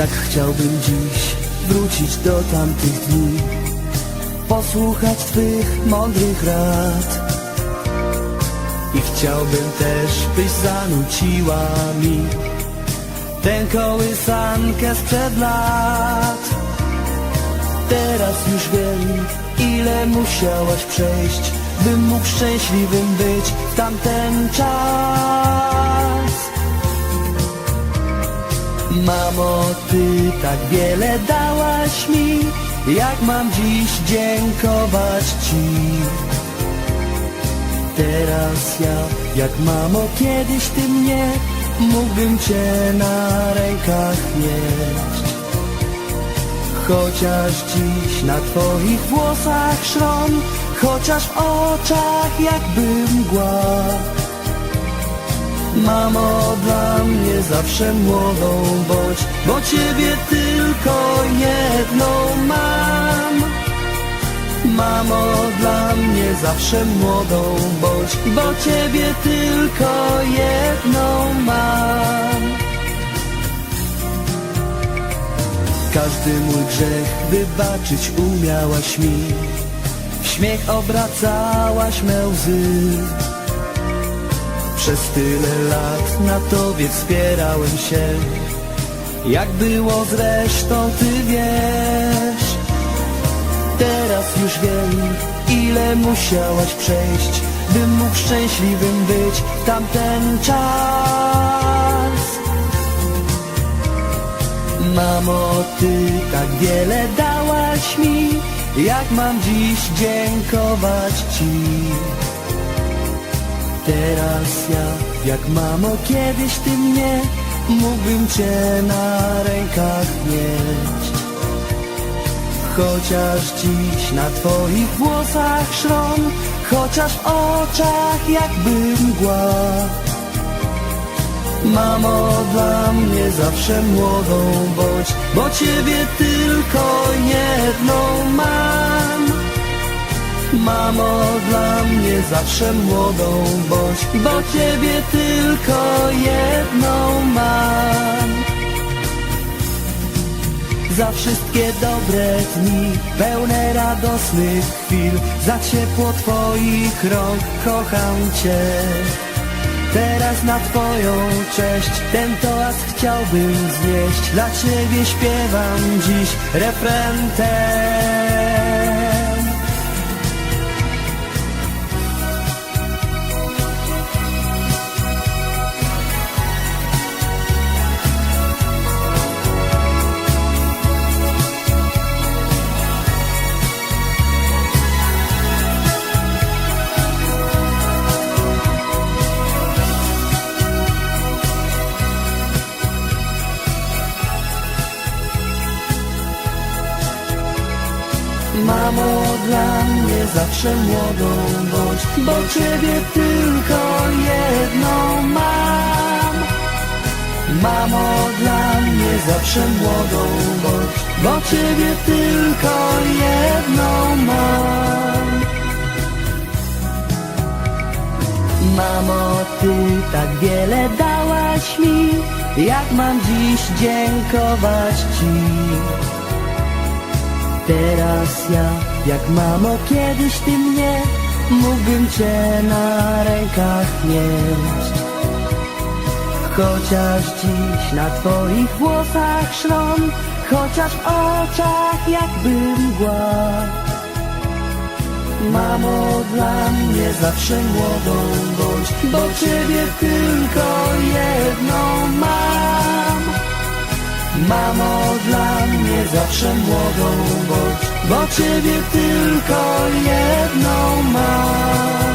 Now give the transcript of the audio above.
Jak chciałbym dziś wrócić do tamtych dni Posłuchać Twych mądrych rad. I chciałbym też, byś zanuciła mi Tę kołysankę sprzed lat. Teraz już wiem, ile musiałaś przejść Bym mógł szczęśliwym być w tamten czas Mamo, Ty tak wiele dałaś mi Jak mam dziś dziękować Ci? Teraz ja, jak mamo, kiedyś Ty mnie Mógłbym Cię na rękach nieść Chociaż dziś na Twoich włosach szron Chociaż w oczach jakby mgła. Mamo, dla mnie zawsze młodą bądź Bo Ciebie tylko jedną mam. Mamo, dla mnie zawsze młodą bądź Bo Ciebie tylko jedną mam. Każdy mój grzech wybaczyć umiałaś mi. W śmiech obracałaś me łzy Przez tyle lat na Tobie wspierałem się. Jak było zresztą Ty wiesz. Teraz już wiem ile musiałaś przejść Bym mógł szczęśliwym być w tamten czas. Mamo, Ty tak wiele dałaś mi Jak mam dziś dziękować Ci Teraz ja, jak mamo, kiedyś Ty mnie Mógłbym Cię na rękach nieść Chociaż dziś na Twoich włosach szron Chociaż w oczach jakby mgła Mamo, dla mnie zawsze młodą bądź Bo Ciebie tylko Mamo, dla mnie zawsze młodą bądź Bo Ciebie tylko jedną mam za wszystkie dobre dni, pełne radosnych chwil, za ciepło Twoich rąk kocham Cię. Teraz na Twoją cześć ten toast chciałbym znieść, dla Ciebie śpiewam dziś refren. Mamo, dla mnie zawsze młodą bądź Bo Ciebie tylko jedną mam. Mamo, dla mnie zawsze młodą bądź Bo Ciebie tylko jedną mam. Mamo, Ty tak wiele dałaś mi Jak mam dziś dziękować Ci Teraz ja, jak mamo, kiedyś ty mnie Mógłbym cię na rękach nieść Chociaż dziś na twoich włosach szron Chociaż w oczach jakby mgła. Mamo, dla mnie zawsze młodą bądź Bo ciebie tylko jedną mam. Mamo, dla mnie zawsze młodą Bo Ciebie tylko jedną mam